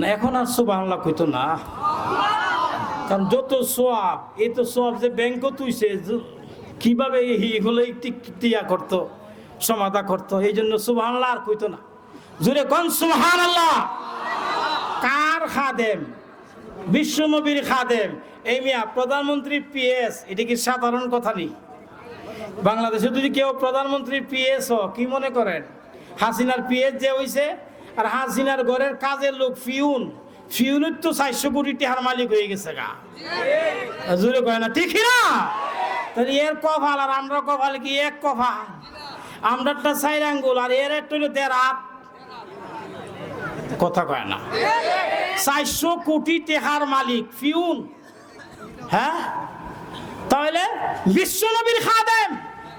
না, এখন আর সুবহানাল্লাহ কইতো না। কারণ যত সোয়াব, এই তো সোয়াব যে ব্যাংকও তুইছে কীভাবে এগুলো টিয়া করতো, সমাধা করতো, এই জন্য সুবহানাল্লাহ আর কইতো না। জুড়ে কোন সুবহানাল্লাহ? কার খাদেম? বিশ্বনবীর খাদেম। এই মিয়া, প্রধানমন্ত্রী পিএস এটা কি সাধারণ কথা নেই বাংলাদেশে যদি কেউ প্রধানমন্ত্রী পিএস কি মনে করেন? হাসিনার পিএস যে হইছে আর হাসিনার ঘরের কাজের লোক ফিউন। ফিউনের তো চারশো কোটি টাকার মালিক হয়ে গেছে গা। জুড়ে কয় না, ঠিক না তাহলে এর কফাল আর আমরা কফাল কি এক কফা আমরাটা চাইর আঙ্গুল আর এর একটা দেড় হাত। কথা কয় না। চারশো কোটি টেহার মালিক ফিউন। হ্যাঁ? তাহলে বিশ্বনবীর খাদেম,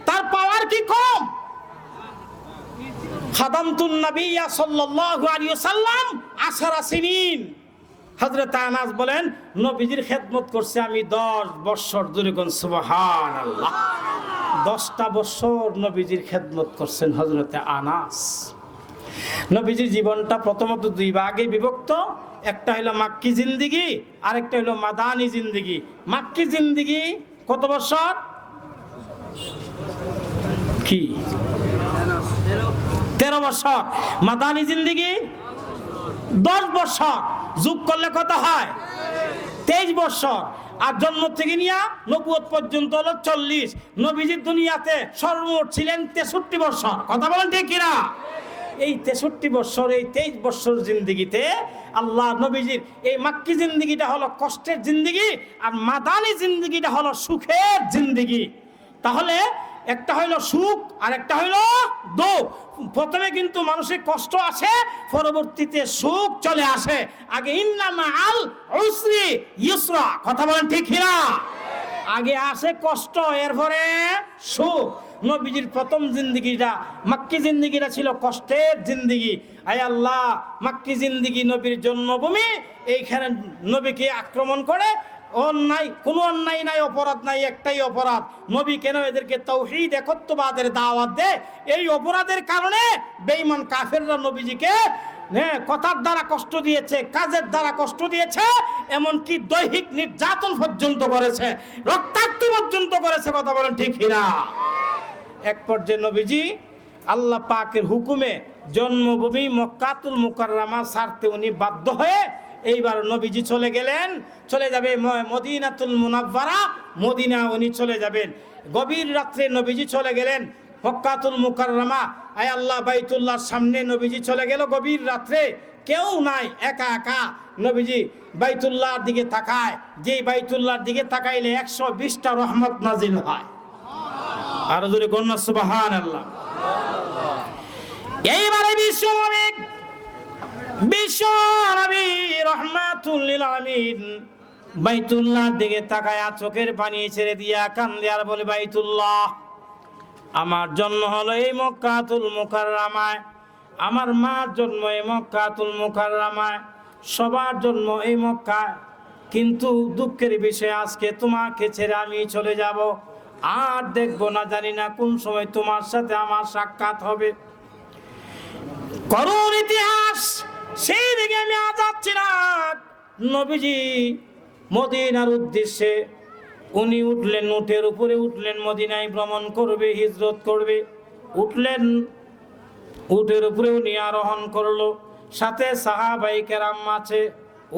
তার পাওয়ার কি কম? আনাস বলেন খেদমত আমি 10 বছর ধরে কোন, সুবহানাল্লাহ। 10টা বছর নবীজির খেদমত করছেন আনাস। জীবনটা প্রথমত দুই ভাগে বিভক্ত, একটা হলো মাক্কি জিন্দিগি, আরেকটা হলো মাদানি জিন্দিগি। মাক্কি জিন্দিগি কত বছর কি? তেরো বছর। মাদানি জিন্দিগি দশ বছর। যোগ করলে কত হয়? তেইশ বছর। আর জন্ম থেকে নিয়ে নবুয়ত পর্যন্ত হলো চল্লিশ। নবীজির দুনিয়াতে সর্বমোট ছিলেন তেষট্টি বছর। কথা বলেন ঠিক এই তেষট্টি বছর, এই তেইশ বছর জিন্দিগিতে আল্লাহ নবীজির এই মাক্কি জিন্দিগিটা হলো কষ্টের জিন্দিগি আর মাদানি জিন্দিগিটা হলো সুখের জিন্দিগি। তাহলে একটা হইল সুখ আর একটা হইল দুঃখ। প্রথমে কিন্তু মানুষের কষ্ট আসে, পরবর্তীতে সুখ চলে আসে। আগে ইন্নামা আল উসরি ইউসরা। কথা বলেন ঠিক না আগে আসে কষ্ট, এরপরে সুখ। নবীজির প্রথম জিন্দিগিটা, মাক্কি জিন্দিগিটা ছিল কষ্টের জিন্দিগি। আয় আল্লাহ, মাক্কি জিন্দিগি নবীর জন্মভূমি, এইখানে নবীকে আক্রমণ করে অন্যায়, কোনো অন্যায় নাই, অপরাধ নাই, একটাই অপরাধ। নবী কেন এদেরকে তৌহিদ, একত্ববাদের দাওয়াত দেয়? এই অপরাধের কারণে বেঈমান কাফেররা নবীজিকে হ্যাঁ কথার দ্বারা কষ্ট দিয়েছে, কাজের দ্বারা কষ্ট দিয়েছে, এমনকি দৈহিক নির্যাতন পর্যন্ত করেছে, রক্তাক্ত পর্যন্ত করেছে, কথা বলেন ঠিক না এক পর্যায়ে নবীজি আল্লাহ পাকের হুকুমে জন্মভূমি মক্কাতুল মুকাররামা ছাড়তে উনি বাধ্য হয়ে এইবার নবীজি চলে গেলেন, চলে যাবে মদিনাতুল মুনাব্বারা, মদিনা উনি চলে যাবেন। গভীর রাত্রে নবীজি চলে গেলেন মক্কাতুল মুকাররামা। আয় আল্লাহ, বাইতুল্লাহর সামনে নবীজি চলে গেল গভীর রাত্রে। কেউ নাই, একা একা। নবীজি বাইতুল্লাহর দিকে তাকায়। যেই বাইতুল্লাহর দিকে তাকাইলে একশো বিশটা রহমত নাজিল হয়। আরও জোরে কন্যা সুবাহান আল্লাহ এইবারে বিশ্ব দিকে চোখের পানি ছেড়ে দিয়া কান্দে আর বলে, বাইতুল্লাহ, আমার জন্ম হলো এই মক্কাতুল মুকাররামায়। আমার মার জন্ম এই মক্কাতুল মুকাররামায়। সবার জন্ম এই মক্কায়। কিন্তু দুঃখের বিষয়, আজকে তোমাকে ছেড়ে আমি চলে যাব। আর দেখব না, জানি না কোন সময় তোমার সাথে আমার সাক্ষাৎ হবে। করুণ ইতিহাস সেই দিকে আমি আজ যাচ্ছি না। নবীজি মদিনার উদ্দেশ্যে উনি উঠলেন, উঠের উপরে উঠলেন, মদিনায় ভ্রমণ করবে, হিজরত করবে। উঠলেন উটের উপরে উনি আরোহণ করল। সাথে সাহাবাই কেরাম আছে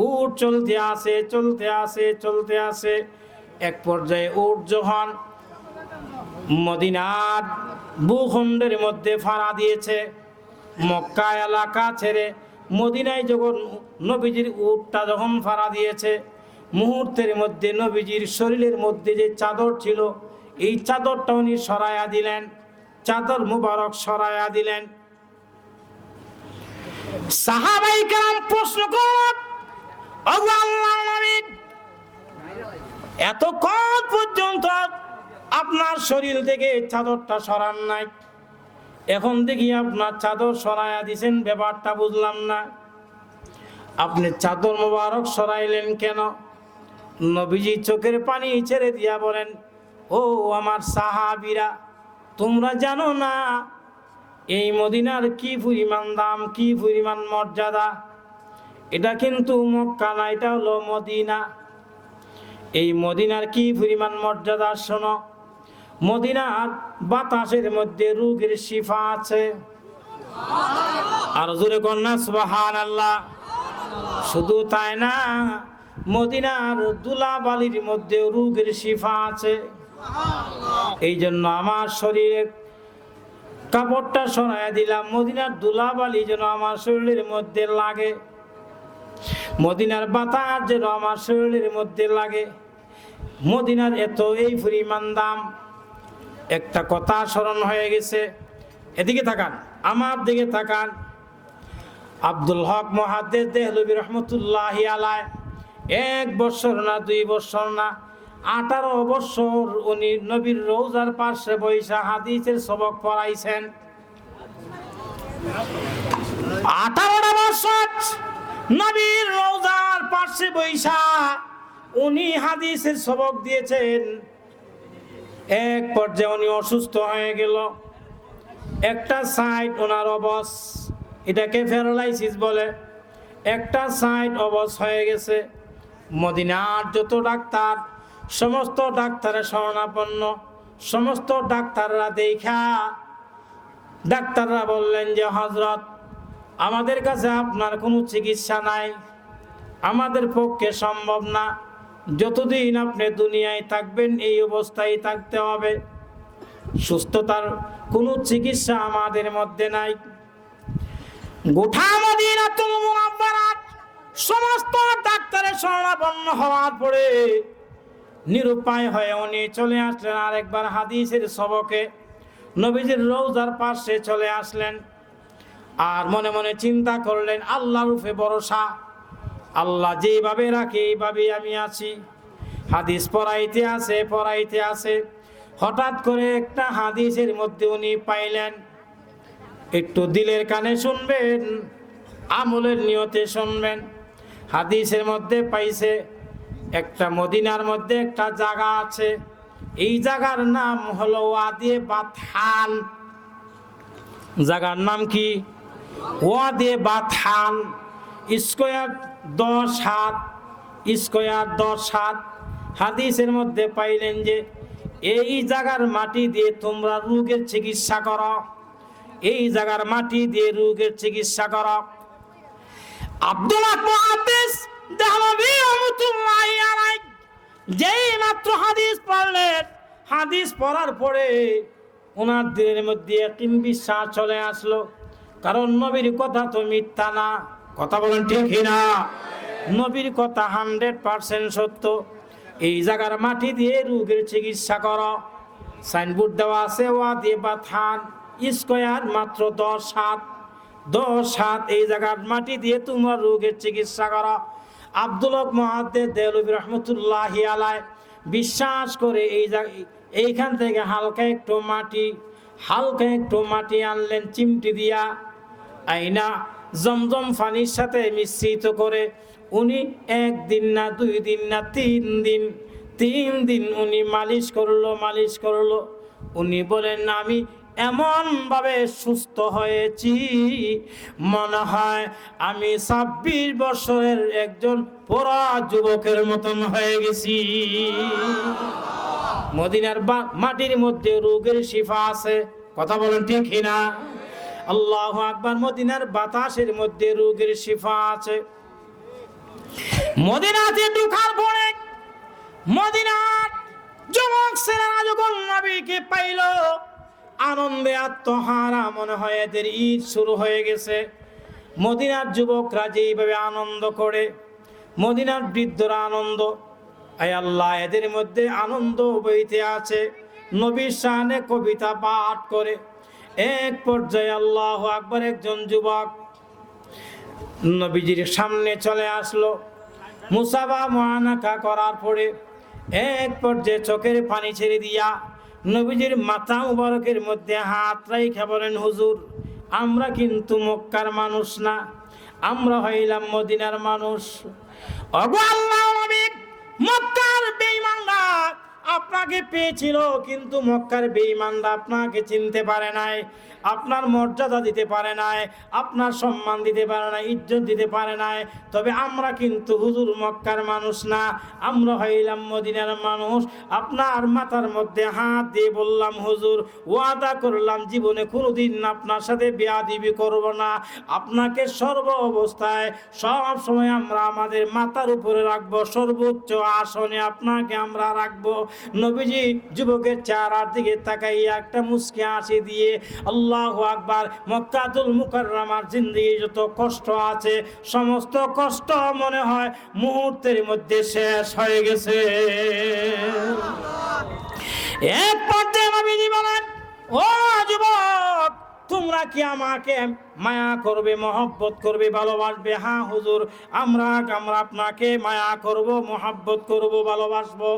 উট চলতে আসে চলতে আসে চলতে আসে। এক পর্যায়ে উট যখন মদিনার ভূখণ্ডের মধ্যে ফাড়া দিয়েছে, মক্কা এলাকা ছেড়ে মদিনায় যখন নবীজির উটটা যখন ফাড়া দিয়েছে, মুহূর্তের মধ্যে নবীজির শরীরের মধ্যে যে চাদর ছিল, এই চাদরটা উনি সরাইয়া দিলেন, চাদর মুবারক সরাইয়া দিলেন। সাহাবাই প্রশ্ন এতক্ষণ পর্যন্ত আপনার শরীর থেকে চাদরটা সরান নাই? এখন দেখি আপনার চাদর সরাইয়া দিছেন, ব্যাপারটা বুঝলাম না। আপনি চাদর মোবারক সরাইলেন কেন? নবীজি চোখের পানি ছেড়ে দিয়া বলেন, ও আমার সাহাবিরা, তোমরা জানো না এই মদিনার কি পরিমাণ দাম, কি পরিমাণ মর্যাদা? এটা কিন্তু মক্কা না, এটা হলো মদিনা। এই মদিনার কি পরিমাণ মর্যাদা, শোনো। মদিনার বাতাসের মধ্যে রোগের শিফা আছে। আর জোরে কন্যা সুবাহান আল্লাহ শুধু তাই না, মদিনার দুলাবালির মধ্যে রোগের শিফা আছে। এই জন্য আমার শরীরে কাপড়টা সরাই দিলাম, মদিনার দুলাবালি যেন আমার শরীরের মধ্যে লাগে। মদিনার বাতাস যেন আমার শরীরের মধ্যে লাগে। মদিনার এত এই পরিমাণ দাম। একটা কথা স্মরণ হয়ে গেছে। এদিকে তাকান আমার দিকে তাকান আব্দুল হক মহাদ্দের দেহলবি রহমতুল্লাহ আলায় এক বছর না দুই বছর না, আঠারো বছর উনি নবীর রোজার পাশে বৈশা হাদিসের সবক পড়াইছেন। আঠারোটা বছর নবীর রোজার পাশে বৈশা উনি হাদিসের সবক দিয়েছেন। এক পর্যায়ে উনি অসুস্থ হয়ে গেল। একটা সাইড ওনার অবস এটাকে প্যারালাইসিস বলে। একটা সাইড অবস হয়ে গেছে। মদিনার যত ডাক্তার, সমস্ত ডাক্তারের শরণাপন্ন, সমস্ত ডাক্তাররা দেখা। ডাক্তাররা বললেন যে হজরত আমাদের কাছে আপনার কোনো চিকিৎসা নাই। আমাদের পক্ষে সম্ভব না। যতদিন আপনি দুনিয়ায় থাকবেন, এই অবস্থায় থাকতে হবে। সুস্থতার কোনো চিকিৎসা আমাদের মধ্যে নাই। মুনাব্বারাত সমস্ত ডাক্তারের শরণাপন্ন হওয়ার পরে নিরুপায় হয়ে উনি চলে আসলেন আরেকবার হাদিসের সবকে। নবীজির রৌজার পাশে চলে আসলেন আর মনে মনে চিন্তা করলেন আল্লাহ রূপে ভরসা আল্লাহ যেভাবে রাখে এইভাবেই আমি আছি। হাদিস পড়াইতে আছে পড়াইতে আছে। হঠাৎ করে একটা হাদিসের মধ্যে উনি পাইলেন, একটু দিলের কানে শুনবেন, আমলের নিয়তে শুনবেন। হাদিসের মধ্যে পাইছে, একটা মদিনার মধ্যে একটা জায়গা আছে। এই জায়গার নাম হলো ওয়াদিয়ে বাথান জায়গার নাম কি? ওয়াদে বাথান স্কোয়ার দশ হাত, স্কোয়ার দশ হাত। হাদিসের মধ্যে পাইলেন যে, এই জায়গার মাটি দিয়ে তোমরা রোগের চিকিৎসা করো। এই জায়গার মাটি দিয়ে রোগের চিকিৎসা করো। যেই মাত্র হাদিস হাদিস পরে মধ্যে চলে আসলো। কারণ নবীর কথা তো মিথ্যা না। কথা বলেন ঠিক না নবীর কথা হান্ড্রেড পার্সেন্ট সত্য। এই জায়গার মাটি দিয়ে রোগের চিকিৎসা কর। সাইনবোর্ড দেওয়া আছে ওয়া দিয়ে বা থান, স্কোয়ার মাত্র দশ সাত দশ হাত এই জায়গার মাটি দিয়ে তোমার রোগের চিকিৎসা করো। আব্দুল হক মহাদ্দের দেলবি রহমতুল্লাহ আলায় বিশ্বাস করে এই এইখান থেকে হালকা একটু মাটি, হালকা একটু মাটি আনলেন, চিমটি দিয়া। আইনা জমজম পানির সাথে মিশ্রিত করে উনি একদিন না দুই দিন না তিন দিন তিন দিন উনি মালিশ করল মালিশ করল। উনি বলেন, আমি এমনভাবে সুস্থ হয়েছি, মনে হয় আমি ছাব্বিশ বছরের একজন পড়া যুবকের মতন হয়ে গেছি। মদিনার মাটির মধ্যে রোগের শিফা আছে। কথা বলেন ঠিক না আল্লাহ আকবার, মদিনার বাতাসের মধ্যে রোগের শিফা আছে। মদিনাতে ঢুকার পরে মদিনার যুবক ছেলেরা যখন নবীকে পাইল, আনন্দে আত্মহারা মনে হয় এদের ঈদ শুরু হয়ে গেছে। মদিনার যুবকরা যেইভাবে আনন্দ করে, মদিনার বৃদ্ধরা আনন্দ, আয় আল্লাহ, এদের মধ্যে আনন্দ বইতে আছে। নবীর শানে কবিতা পাঠ করে। এক পর্যায়ে আল্লাহ আকবর একজন যুবক নবীজির সামনে চলে আসলো। মুসাবা মহানাকা করার পরে এক পর্যায়ে চোখের পানি ছেড়ে দিয়া নবীজির মাথা মুবারকের মধ্যে হাত রাইখা বলেন, হুজুর, আমরা কিন্তু মক্কার মানুষ না, আমরা হইলাম মদিনার মানুষ। অগো আল্লাহ মক্কার বেঈমানরা আপনাকে পেয়েছিল কিন্তু মক্কার বেঈমানরা আপনাকে চিনতে পারে নাই। আপনার মর্যাদা দিতে পারে নাই, আপনার সম্মান দিতে পারে না ইজ্জত দিতে পারে নাই। তবে আমরা কিন্তু হুজুর মক্কার মানুষ না, আমরা হইলাম মদিনার মানুষ। আপনার মাথার মধ্যে হাত দিয়ে বললাম, হুজুর, ওয়াদা করলাম জীবনে কোনোদিন আপনার সাথে বেয়াদিবি করব না। আপনাকে সর্ব অবস্থায় সব সময় আমরা আমাদের মাথার উপরে রাখব, সর্বোচ্চ আসনে আপনাকে আমরা রাখব। নবীজি যুবকের চেহারার দিকে তাকাইয়া একটা মুসকে হাসি দিয়ে, আল্লাহ আকবার মক্কাতুল মুকাররামার জিন্দিগি যত কষ্ট আছে সমস্ত কষ্ট মনে হয় মুহূর্তের মধ্যে শেষ হয়ে গেছে। এক পর্যায়ে নবীজি বলেন ও যুবক তোমরা কি আমাকে মায়া করবে, মহব্বত করবে, ভালোবাসবে? হ্যাঁ হুজুর, আমরা আমরা আপনাকে মায়া করব, মহব্বত করব, ভালোবাসবো।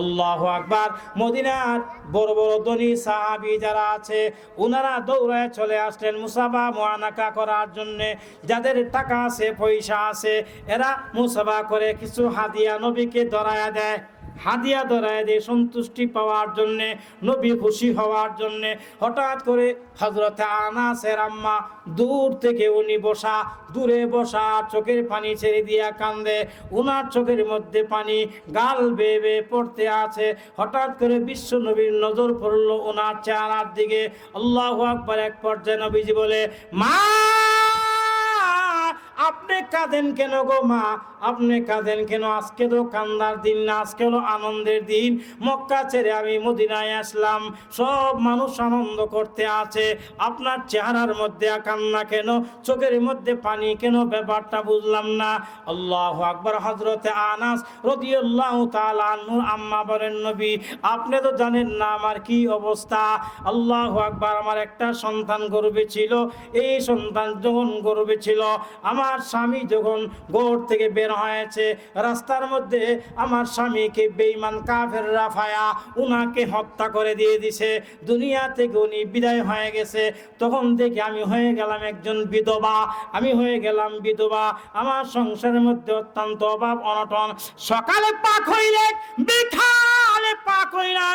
আল্লাহ আকবার। মদিনার বড় বড় ধনী সাহাবি যারা আছে ওনারা দৌড়ায় চলে আসলেন মুসাফা মোয়ানাকা করার জন্যে। যাদের টাকা আছে, পয়সা আছে, এরা মুসাফা করে কিছু হাদিয়া নবীকে ধরায়া দেয়। হাদিয়া ধরায় দিয়ে সন্তুষ্টি পাওয়ার জন্যে, নবী খুশি হওয়ার জন্যে, হঠাৎ করে হজরত আনাসের আম্মা দূর থেকে উনি বসা, দূরে বসা চোখের পানি ছেড়ে দিয়া কান্দে। উনার চোখের মধ্যে পানি গাল বেয়ে বেয়ে পড়তে আছে। হঠাৎ করে বিশ্ব নবীর নজর পড়ল ওনার চেহারার দিকে। আল্লাহ আকবার এক পর্যায়ে নবীজি বলে, মা! আপনি কাঁদেন কেন গো মা? আপনি কাঁদেন কেন? আজকে তো কান্দার দিন না, আজকে হলো আনন্দের দিন। মক্কা ছেড়ে আমি মদিনায় আসলাম। সব মানুষ আনন্দ করতে আছে। আপনার চেহারার মধ্যে কান্না কেন? চোখের মধ্যে পানি কেন? ব্যাপারটা বুঝলাম না। আল্লাহ আকবর হজরতে আনাস রদিয়াল্লাহু তাআলা আনহুর আম্মা বলেন, নবী, আপনি তো জানেন না আমার কি অবস্থা। আল্লাহ আকবার, আমার একটা সন্তান গর্বে ছিল। এই সন্তান যখন গর্বে ছিল, আমার স্বামী যখন গোর থেকে বের হয়েছে, রাস্তার মধ্যে আমার স্বামীকে বেইমান কাফের রাফায়া উনাকে হত্যা করে দিয়ে দিছে। দুনিয়া থেকে উনি বিদায় হয়ে গেছে। তখন থেকে আমি হয়ে গেলাম একজন বিধবা। আমি হয়ে গেলাম বিধবা। আমার সংসারের মধ্যে অত্যন্ত অভাব, অনটন। সকালে পাক হইলে বিকালে পাক হই না,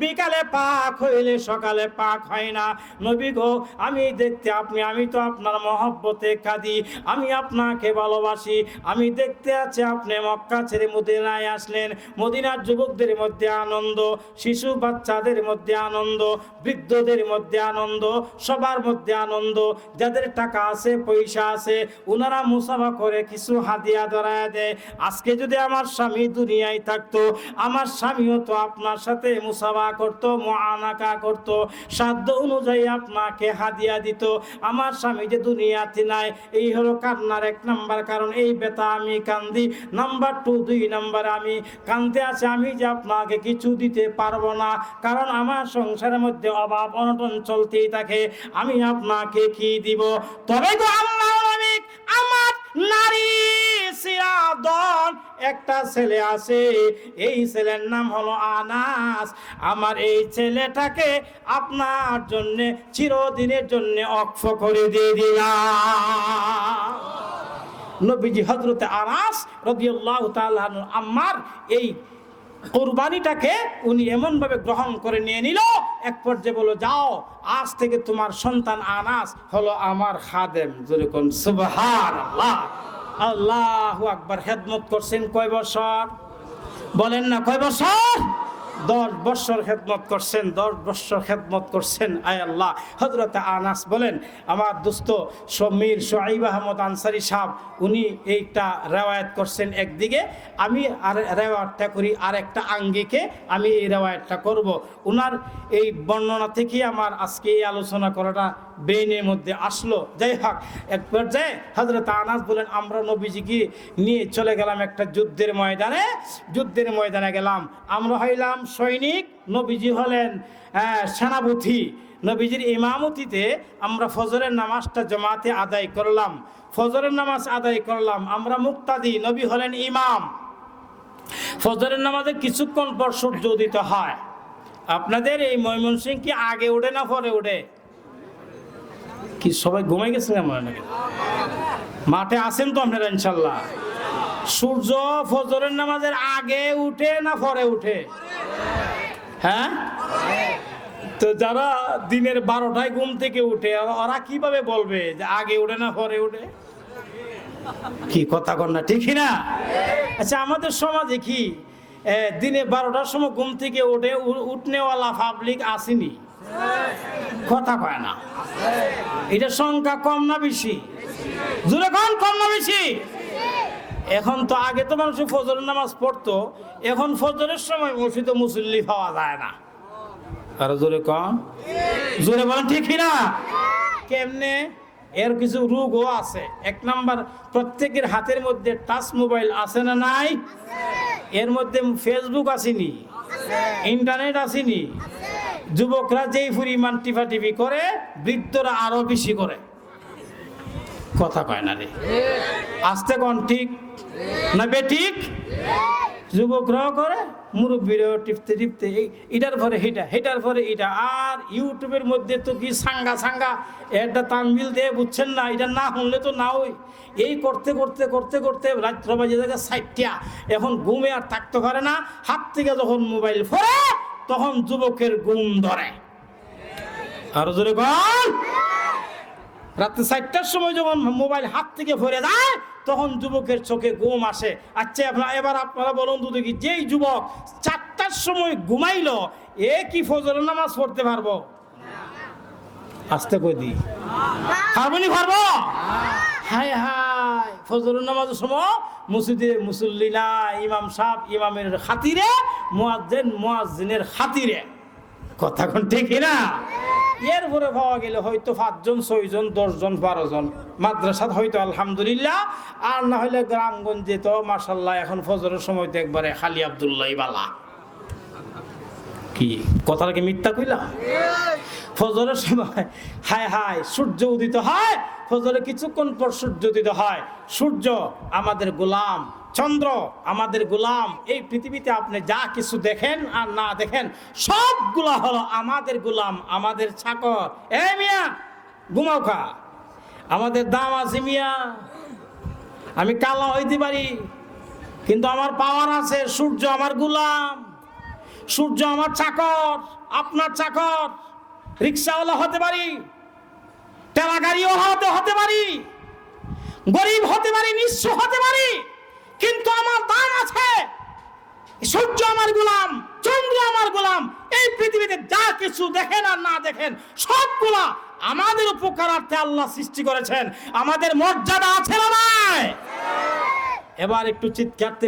বিকালে পাক হইলে সকালে পাক হয় না। নবী গো, আমি দেখতে আপনি, আমি তো আপনার মহব্বতে কাঁদি, আমি আপনাকে ভালোবাসি। আমি দেখতে আছি আপনি মক্কা ছেড়ে মদিনায় আসলেন। মদিনার যুবকদের মধ্যে আনন্দ, শিশু বাচ্চাদের মধ্যে আনন্দ, বৃদ্ধদের মধ্যে আনন্দ, সবার মধ্যে আনন্দ। যাদের টাকা আছে, পয়সা আছে ওনারা মুসাফা করে কিছু হাদিয়া ধরায় দেয়। আজকে যদি আমার স্বামী দুনিয়ায় থাকতো, আমার স্বামীও তো আপনার সাথে মুসাফা করতো মহানাকা করতো, সাধ্য অনুযায়ী আপনাকে হাদিয়া দিত। আমার স্বামী যে দুনিয়াতে নাই, এই হলো কান্নার এক নাম্বার কারণ, এই বেতা আমি কান্দি। নাম্বার টু দুই নাম্বার আমি কান্দতে আছে, আমি যে আপনাকে কিছু দিতে পারব না, কারণ আমার সংসারের মধ্যে অভাব অনটন চলতেই থাকে, আমি আপনাকে কি দিব? তবে গো আল্লাহ আমার নারী একটা ছেলে আছে, এই ছেলের নাম হলো আনাস। আমার এই ছেলেটাকে আপনার জন্য, চিরদিনের জন্য অক্ষ করে দিয়ে দিলাম। নবীজি হজরতে আনাস আনহু আম্মার এই কোরবানিটাকে উনি এমনভাবে গ্রহণ করে নিয়ে নিল, এক পর্যায়ে বলো যাও, আজ থেকে তোমার সন্তান আনাস হলো আমার খাদেম। যেরকম আল্লাহ আল্লাহ আকবার খেদমত করছেন কয় বছর? বলেন না কয় বছর? দশ বৎসর খেদমত করছেন, দশ বৎসর খেদমত করছেন, আয় আল্লাহ। হজরত আনাস বলেন, আমার দোস্ত সমীর সোয়াইব আহমদ আনসারি সাহ উনি এইটা রেওয়ায়ত করছেন একদিকে, আমি আর রেওয়ায়তটা করি আর একটা আঙ্গিকে, আমি এই রেওয়ায়তটা করব। উনার এই বর্ণনা থেকে আমার আজকে এই আলোচনা করাটা বেইনের মধ্যে আসলো। যাই হোক এক পর্যায়ে হজরত আনাস বলেন আমরা নবীজিকে নিয়ে চলে গেলাম একটা যুদ্ধের ময়দানে। যুদ্ধের ময়দানে গেলাম। আমরা হইলাম সৈনিক, নবীজি হলেন সেনাপতি। নবীজির ইমামতিতে আমরা ফজরের নামাজটা জমাতে আদায় করলাম। ফজরের নামাজ আদায় করলাম। আমরা মুক্তাদি, নবী হলেন ইমাম। ফজরের নামাজে কিছুক্ষণ পর সূর্য উদিত হয়। আপনাদের এই ময়মনসিং কি আগে ওঠে না পরে ওঠে? কি সবাই ঘুমাই গেছে আমার নাকি? মাঠে আছেন তো আপনারা, ইনশাল্লাহ। সূর্য ফজরের নামাজের আগে উঠে না পরে উঠে? হ্যাঁ? তো যারা দিনের বারোটায় ঘুম থেকে উঠে ওরা- কীভাবে বলবে যে আগে উঠে না পরে উঠে? কি কথা না ঠিকই না? আচ্ছা আমাদের সমাজে কি দিনে বারোটার সময় ঘুম থেকে উঠে উঠনেওয়ালা পাবলিক আসেনি? কথা কয় না। এটা সংখ্যা কম না বেশি? জোরে কম কম না বেশি? এখন তো আগে তো মানুষ ফজরের নামাজ পড়তো এখন ফজরের সময় মসজিদে মুসল্লি পাওয়া যায় না। আর জোরে কম জোরে বলেন ঠিক না কেমনে? এর কিছু রোগও আছে। এক নাম্বার প্রত্যেকের হাতের মধ্যে টাচ মোবাইল আছে না নাই? এর মধ্যে ফেসবুক আসেনি? ইন্টারনেট আসেনি? যুবকরা যেই পরিমাণ টিফাটিফি করে, বৃদ্ধরা আরও বেশি করে। কথা কয় না রে। আসতে কন ঠিক? না বে ঠিক? যুবকরাও করে, মুরব্বীরাও টিপতে টিপতে এটার পরে হেটা, হেটার পরে এটা। আর ইউটিউবের মধ্যে তো কি সাঙ্গা সাঙ্গা? একটা তানবিল দিয়ে, বুঝছেন না? এটা না শুনলে তো না ওই। এই করতে করতে করতে করতে রাত্র বাজে জায়গা সাইটটা এখন ঘুমে আর থাকতে পারে না। হাত থেকে যখন মোবাইল ফোরে তখন যুবকের ঘুম ধরে। আরও জোরে বল। রাত্রে চারটার সময় যখন মোবাইল হাত থেকে ভরে যায়, তখন যুবকের চোখে ঘুম আসে। আচ্ছা এবার আপনারা বলুন তো দেখি যেই যুবক চারটার সময় ঘুমাইলো, এ কি ফজর নামাজ পড়তে পারব? আসতে কই দি। পারব নি পারব? হাই হাই ফজর নামাজের সময় মসজিদে মুসল্লি না ইমাম সাহেব ইমামের খাতিরে, মুয়াজ্জিন মুয়াজ্জিনের খাতিরে। কথা কোন ঠিক না এরপরে পাওয়া গেলে হয়তো পাঁচজন, ছয়জন, দশজন বারো জন মাদ্রাসাত হয়তো আলহামদুলিল্লাহ, আর না হলে গ্রামগঞ্জে তো মাসাল্লাহ এখন ফজরের সময় তো একবারে খালি আবদুল্লাহ বালা। কি কথাটা কি মিথ্যা কইলাম ফজরের সময়, হায় হায়, সূর্য উদিত হয়। ফজরে কিছুক্ষণ পর সূর্য উদিত হয়। সূর্য, আমাদের গোলাম। চন্দ্র, আমাদের গোলাম। এই পৃথিবীতে আপনি যা কিছু দেখেন আর না দেখেন, সবগুলা হলো আমাদের গোলাম, আমাদের চাকর এ মিয়া, ঘুমাও খা। আমাদের দাম আছে মিয়া। আমি কালা হইতে পারি, কিন্তু আমার পাওয়ার আছে সূর্য আমার গোলাম। সূর্য আমার চাকর আপনার চাকর রিক্সাওয়ালা হতে পারি টেলা গাড়িও হতে হতে পারি, গরিব হতে পারি, নিঃস্ব হতে পারি, কিন্তু আমার দাম আছে। সূর্য আমার গোলাম, চন্দ্র আমার গোলাম, এই পৃথিবীতে যা কিছু দেখেন আর না দেখেন, সবগুলা আমাদের উপকারার্থে আল্লাহ সৃষ্টি করেছেন। আমাদের মর্যাদা আছে না এবার একটু চিৎকারতে